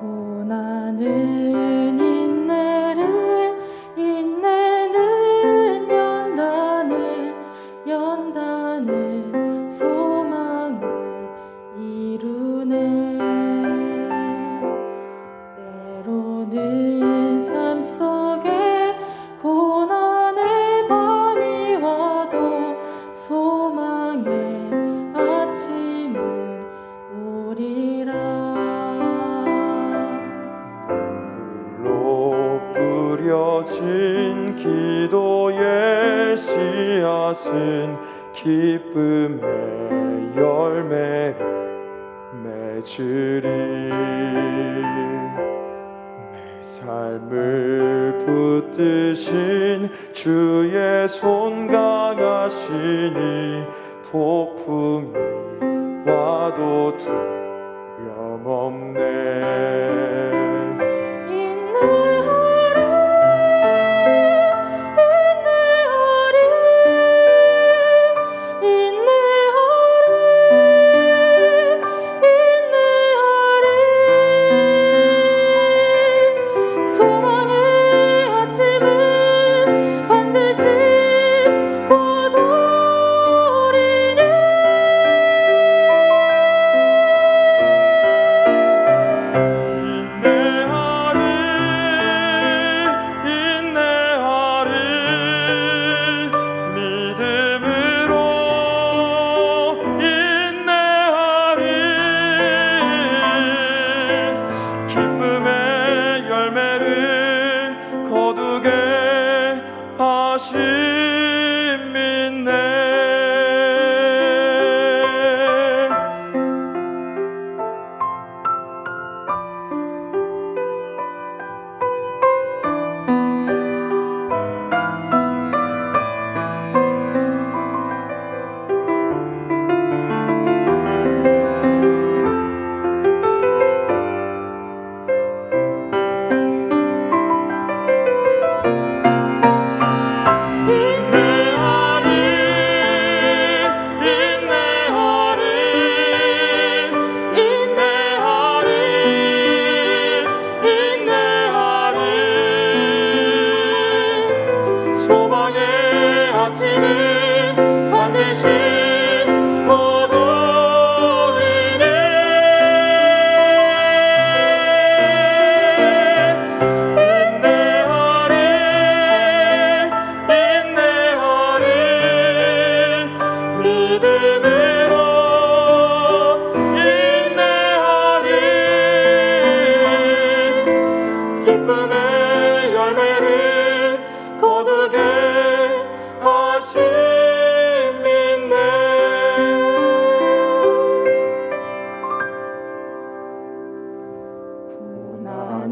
고난은 인내를 인내는 연단을 연단 새겨진 기도의 씨앗은 기쁨의 열매 맺으리. 내 삶을 붙드신 주의 손가가시니 폭풍이 와도 두려움 없네. 하신 to